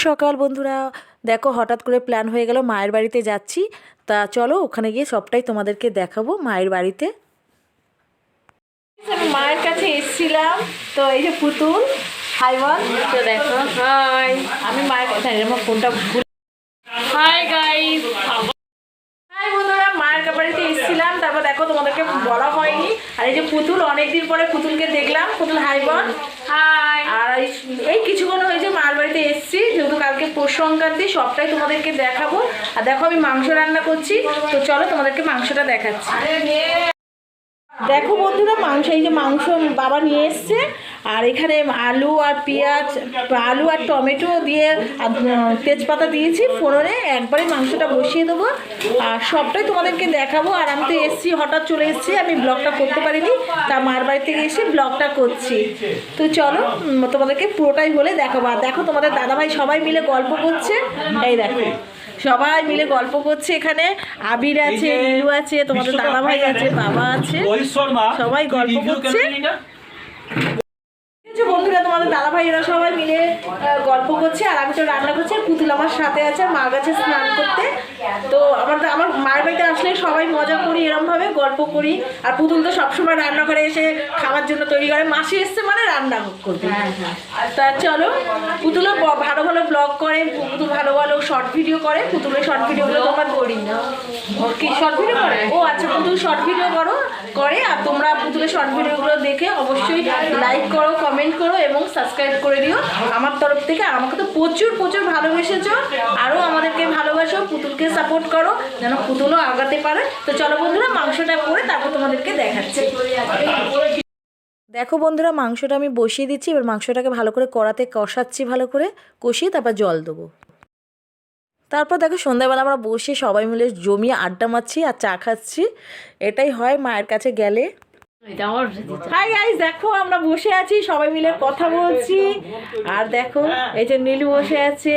সকাল বন্ধুরা। দেখো হঠাৎ করে প্ল্যান হয়ে গেল মায়ের বাড়িতে যাচ্ছি। তা চলো ওখানে গিয়ে সবটাই তোমাদেরকে দেখাবো মায়ের বাড়িতে। আমি মায়ের কাছে এসেছিলাম। তো এই যে পুতুল। হাই বল তো দেখো হাই আমি মায়ের কাছে আমার ফোনটা ভুল হাই গাইস হাই বন্ধুরা মায়ের বাড়িতে এসেছিলাম। তারপর দেখো তোমাদেরকে বলা হয়নি। আর এই যে পুতুল অনেকদিন পরে পুতুলকে দেখলাম। পুতুল হাই বল হাই আর এই- এই কিছুক্ষণ হয়েছে মার বাড়িতে এসেছি, যেহেতু কালকে পৌষ সংক্রান্তি, সবটাই তোমাদেরকে দেখাবো। আর দেখো, আমি মাংস রান্না করছি। তো চলো, তোমাদেরকে মাংসটা দেখাচ্ছি। দেখো বন্ধুরা, মাংস, এই যে মাংস বাবা নিয়ে এসছে আর এখানে আলু আর পেঁয়াজ আলু আর টমেটো দিয়ে তেজপাতা দিয়েছি ফোড়নে। একবারে মাংসটা বসিয়ে দেবো। আর সবটাই তোমাদেরকে দেখাবো। আর আমি তো এসছি হঠাৎ চলে এসেছি। আমি ব্লগটা করতে পারিনি। তা মার বাড়ি থেকে এসে ব্লগটা করছি। তো চলো তোমাদেরকে পুরোটাই বলে দেখাবো। আর দেখো তোমাদের দাদাভাই সবাই মিলে গল্প করছে। এই দেখো সবাই মিলে গল্প করছে এখানে। আবির আছে নীলু আছে তোমাদের দাদাভাই আছে বাবা আছে। সবাই গল্প করছে। কিছু দাদা ভাইয়েরা সবাই মিলে গল্প করছে আর আমি তো রান্না করছি পুতুল আমার সাথে আছে মা গেছে স্নান করতে। তো আমার আমার মায়ের বাড়িতে আসলে সবাই মজা করি এরম ভাবে গল্প করি। আর পুতুল তো সবসময় রান্না করে এসে খাওয়ার জন্য তৈরি করে। মাসি এসছে মানে রান্না করবে তা চলো পুতুলও ভালো ভালো ব্লগ করে পুতুল ভালো ভালো শর্ট ভিডিও করে। পুতুলের শর্ট ভিডিওগুলো তোমার করি। না কি শর্ট ভিডিও করে? ও আচ্ছা পুতুল শর্ট ভিডিও করো করে। আর তোমরা পুতুলের শর্ট ভিডিওগুলো দেখে অবশ্যই লাইক করো কমেন্ট করো এবং সাবস্ক্রাইব করে দিও। আমার তরফ থেকে আমাকে তো প্রচুর প্রচুর ভালোবেসেছো। আরও আমাদেরকে ভালোবাসো, পুতুলকে সাপোর্ট করো, যেন পুতুলও আগাতে পারে। তো চলো বন্ধুরা, মাংসটা করে তারপর তোমাদেরকে দেখাচ্ছি। দেখো বন্ধুরা, মাংসটা আমি বসিয়ে দিচ্ছি। এবার মাংসটাকে ভালো করে কড়াতে কষাচ্ছি ভালো করে। কষিয়ে তারপর জল দেবো। তারপর দেখো, সন্ধ্যাবেলা আমরা বসে সবাই মিলে জমিয়ে আড্ডা মারছি আর চা খাচ্ছি। এটাই হয় মায়ের কাছে গেলে। হাই গাইস দেখো আমরা বসে আছি সবাই মিলে কথা বলছি। আর দেখো এই যে নীলু বসে আছে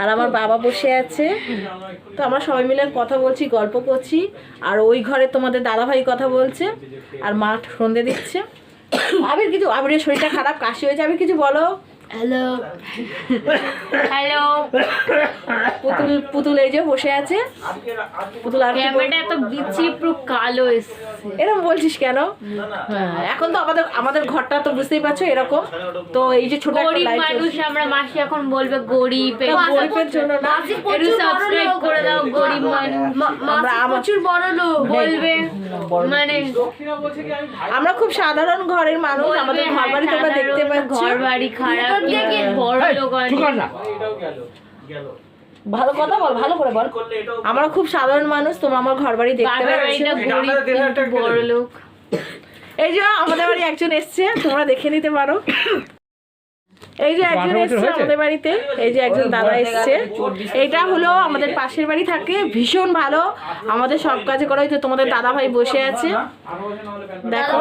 আর আমার বাবা বসে আছে। তো আমরা সবাই মিলে কথা বলছি গল্প করছি। আর ওই ঘরে তোমাদের দাদাভাই কথা বলছে আর মা সন্ধে দিচ্ছে। আবির কিছু আবিরের শরীরটা খারাপ কাশি হয়েছে। আবির কিছু বলো। হ্যালো হ্যালো পুতুল পুতুল এই যে বসে আছে। পুতুল আর ক্যামেরাটা এত বিচ্ছিরি পুরো কালো এসছে। এরকম বলছিস কেন? হ্যাঁ, এখন তো আমাদের আমাদের ঘরটা তো বুঝতেই পারছ এরকম। তো এই যে ছোট একটা গরিব মানুষ আমরা মাসি এখন বলবে গরিব। গরিবের জন্য না। একটু সাবস্ক্রাইব করে দাও গরিব মানুষ। আমরা আমার- প্রচুর বড় লোক বলবে। মানে আমরা খুব সাধারণ ঘরের মানুষ আমাদের ঘর বাড়ি তোমরা দেখতে পাচ্ছ। ঘর বাড়ি খারাপ বড় লোক ভালো কথা বল ভালো করে বল। আমরা খুব সাধারণ মানুষ তোমরা আমার ঘর বাড়ি দেখতে পাচ্ছ। বাড়িটা বড় লোক। এই যে আমাদের বাড়ি একজন এসছে তোমরা দেখে নিতে পারো। এই যে একজন এসছে আমাদের বাড়িতে এই যে একজন দাদা এসছে। এটা হলো আমাদের পাশের বাড়ি থাকে ভীষণ ভালো। আমাদের সব কাজে করা হয়তো তোমাদের দাদা ভাই বসে আছে। দেখো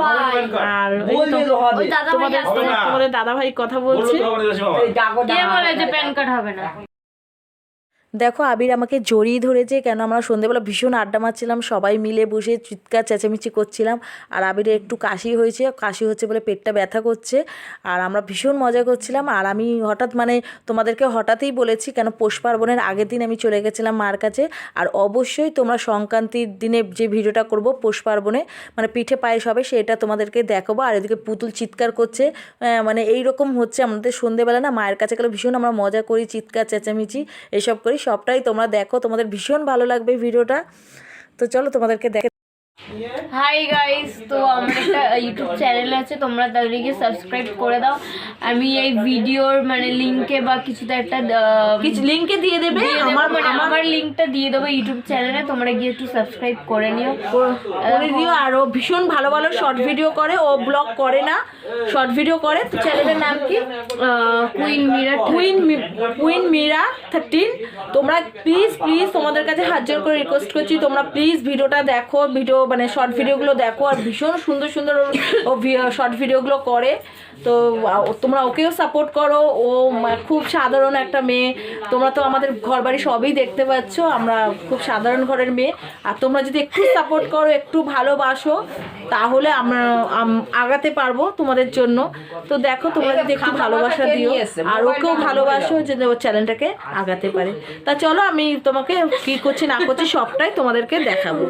আর এই দাদা ভাই তোমাদের তোমাদের দাদা ভাই কথা বলছে। কে বলে যে প্যান কার্ড হবে না? দেখো আবির আমাকে জড়িয়ে ধরেছে, কেন আমরা সন্ধেবেলা ভীষণ আড্ডা মারছিলাম, সবাই মিলে বসে চিৎকার চেঁচামেচি করছিলাম, আর আবিরের একটু কাশি হয়েছে, কাশি হচ্ছে বলে পেটটা ব্যথা করছে, আর আমরা ভীষণ মজা করছিলাম, আর আমি হঠাৎ মানে তোমাদেরকে হঠাৎই বলেছি কেন পৌষ পার্বণের আগের দিন আমি চলে গেছিলাম মার কাছে, আর অবশ্যই তোমরা সংক্রান্তির দিনে যে ভিডিওটা করব পৌষ পার্বণে মানে পিঠে পায়েস হবে সেটা তোমাদেরকে দেখাবো, আর এদিকে পুতুল চিৎকার করছে মানে এই রকম হচ্ছে আমাদের সন্ধেবেলা না, মায়ের কাছে গেলে ভীষণ আমরা মজা করি, চিৎকার চেঁচামেচি, এসব করি সবটাই তোমরা দেখো তোমাদের ভীষণ ভালো লাগবে ভিডিওটা। তো চলো তোমাদেরকে দেখে হাই গাইস তো আমার একটা ইউটিউব চ্যানেল আছে তোমরা তাদেরকে সাবস্ক্রাইব করে দাও। আমি এই ভিডিওর মানে লিংকে বা কিছুতে একটা কিছু লিঙ্কে দিয়ে দেবে? আমার মানে আমার আমার লিংকটা দিয়ে দেবো ইউটিউব চ্যানেলে তোমরা গিয়ে একটু সাবস্ক্রাইব করে নিও। করে দিও আর ও ভীষণ ভালো ভালো শর্ট ভিডিও করে ও ব্লগ করে না শর্ট ভিডিও করে। তো চ্যানেলের নাম কি? Queen Mira queen queen Mira thirteen তোমরা প্লিজ প্লিজ তোমাদের কাছে হাত জোর করে রিকোয়েস্ট করছি তোমরা প্লিজ ভিডিওটা দেখো ভিডিও মানে শর্ট ভিডিওগুলো দেখো আর ভীষণ সুন্দর সুন্দর ও শর্ট ভিডিওগুলো করে। তো তোমরা ওকেও সাপোর্ট করো। ও খুব সাধারণ একটা মেয়ে। তোমরা তো আমাদের ঘর বাড়ি সবই দেখতে পাচ্ছ। আমরা খুব সাধারণ ঘরের মেয়ে। আর তোমরা যদি একটু সাপোর্ট করো একটু ভালোবাসো তাহলে আমরা আম- আগাতে পারব তোমাদের জন্য। তো দেখো তোমরা যদি একটু ভালোবাসা দিও আর ওকেও ভালোবাসো যে ওর চ্যানেলটাকে আগাতে পারে। তা চলো আমি তোমাকে কি করছি না করছি সবটাই তোমাদেরকে দেখাবো।